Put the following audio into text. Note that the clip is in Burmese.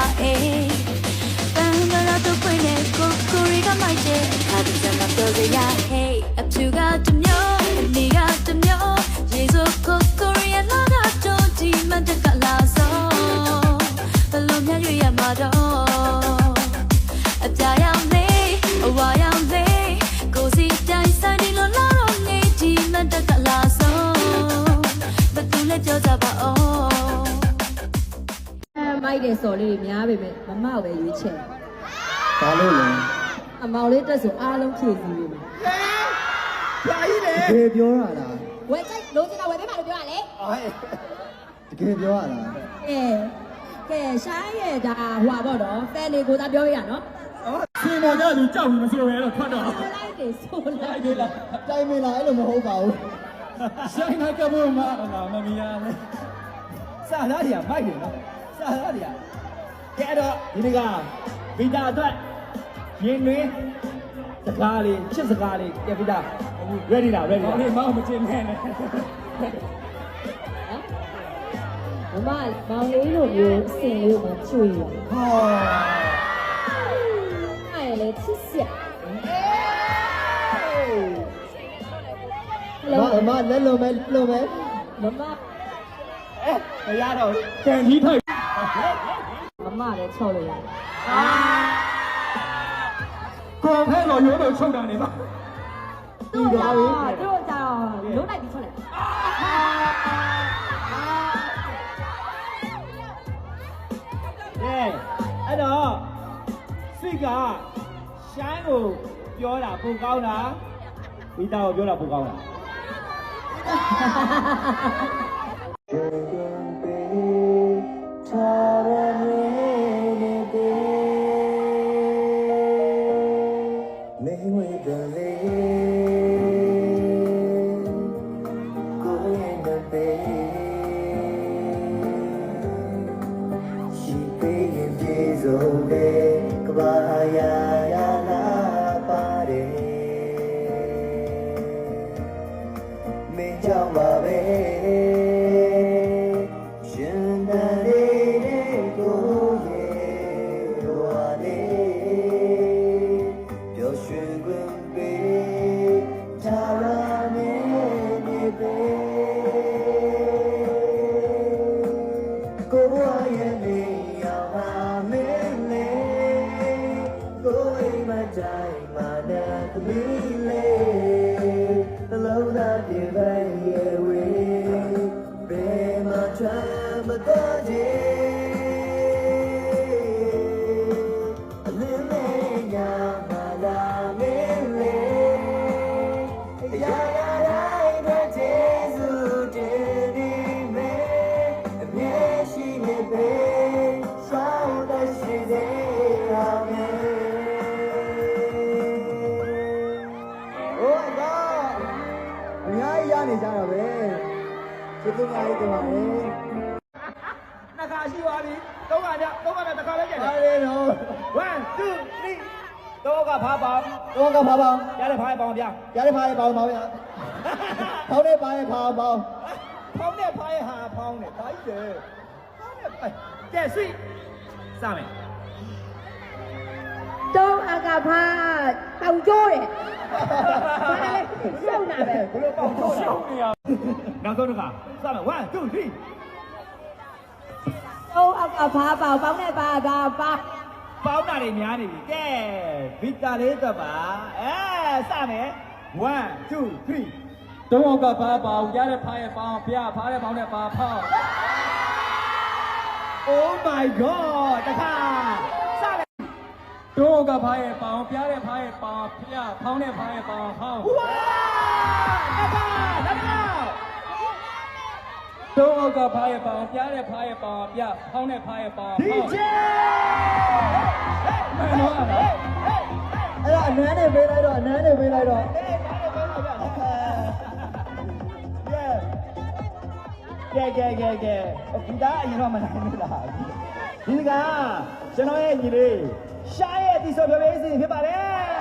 ဆိုပါသေးရှင်မအေးပန်းမလာတော့ခွင့်နဲ့ကိုကိုရီကမိုက်တဲ့အခါဒီစမှာပြောစရာ Hey အဖြူကတမျိုးအနေကတမျိုးရေစိုကိုကိုရီလာကတော့ဒီမတကလာဆုံးဘလို့မြတ်ရွရမှာတော့အပြာရောင်လေးအဝါရောင်လေးကိုစီတိုင်းဆိုင်ဒီလိုလာတော့နေဒီမတကလာဆုံးဘယ်သူလဲပြောကြ ပါဦးအဲမိုက်တဲ့စော်လေးတွေများပေမဲ့မမောက်ပဲရွေးချယ်ဘာလို့လဲအမောင်လေးတက်ဆိုအားလုံးဖြည့်စည်းပေးမယ်ဖြာကြီးလေတကယ်ပြောရတာဝယ်ကြိုက်လိုချင်တာဝယ်ပေးပါလို့ပြောရလေအေးတကယ်ပြောရတာအဲကဲရှိုင်းရဲ့ဒါဟွာပေါ့နော်ဖန်တွေကိုသာပြောရအောင်နော်ဆင်ပေါ်ကြသူကြောက်ပြီးမဆိုရဲတော့ထွက်တော့ဆိုလိုက်တယ်ဆိုလိုက်ဒီလားတိုင်မင်လာအဲ့လိုမဟုတ်ပါဘူးဆိုင်နာကဘောမလာမမီယာလေစာသားတွေကမိုက်တယ်နော် စာသားတွေကကဲအဲ့တော့ဒီနေ့ကဗီတာအတွက်ရင်တွင်စကားလေးချစ်စကားလေးကဲဗီတာ ready လား ready လားဒီမောင်မချင်နဲ့မမမောင်လေးလိုမျိုးအစင်လေးကိုချွေရဟောအဲ့လေချစ်စရာဟယ်မလိုအမလက်လုံးမဲ့လုံးမဲ့မမအဲမရတော့ကန်ကြီးထိုက် မမလည်းချော့လို့ရတယ်ကိုဖဲတော်ရိုးတော်ချုပ်တာနေပါသူ့ကတို့ကြောင့်လုံးလိုက်ပြီးချော့လိုက်ကဲအဲ့တော့စိတ်ကရှိုင်းကိုပြောတာပုံကောင်းတာဝိတာကိုပြောတာပုံကောင်းတာ ဝေ တိုင်းမှာနဲ့ နေကြတာပဲကျေးဇူးများကြီးတင်ပါတယ်နှစ်ခါရှိပါပြီသုံးခါကြသုံးခါနဲ့တစ်ခါလည်းကျန်ပါတယ်လေတော့1 2 3တော့ကဖားပေါင်းတော့ကပါပါရတဲ့ဖားပေါင်းဗျာရတဲ့ဖားရပါအောင်ပါဗျာထောင်းတဲ့ဖားရဖားပေါင်းဖောင်းနဲ့ဖားရဲ့ဟာဖောင်းနဲ့တိုင်းတယ်ဖောင်းနဲ့ပိုင်ကျက်စီစမယ်တုံးအကဖာတောင်ကျိုးတယ် ဘာလဲရှုံတာပဲဘယ်လိုပေါင်းထုတ်ရှုံးနေရနောက်ဆုံးတစ်ခါစမယ်1 2 3တုံးအကဖာပေါပေါင်းနဲ့ပါပါပါပေါင်းတာတွေများနေပြီကဲဗီတာလေးတော့ပါအဲစမယ်1 2 3တုံးအောင်ကဘာပါအောင်ရတဲ့ဖားရဲ့ပေါင်းဖျားဖားတဲ့ပေါင်းနဲ့ပါဖောင်း Oh my god တခါစမယ် တုံးအောင်ကဖားရဲ့ပေါင်းဖျားတဲ့ဖားရဲ့ပေါင်းဖျားဖောင်းတဲ့ဖားရဲ့ပေါင်းဖောင်းဝါတခါတခါတုံးအောင်ကဖားရဲ့ပေါင်းဖျားတဲ့ဖားရဲ့ပေါင်းဖျားဖောင်းတဲ့ဖားရဲ့ပေါင်းဒီဖောင်းချေမှန်တော့လားအဲ့ဒါအနမ်းနဲ့ပေးလိုက်တော့အနမ်းနဲ့ပေးလိုက်တော့ကဲကဲကဲကဲဒီသားအရင်တော့မနိုင်ဘူးလားဒီကကျွန်တော်ရဲ့ညီလေး ရှားရဲ့အတီဆော်ပြပေးစီဖြစ်ပါတယ်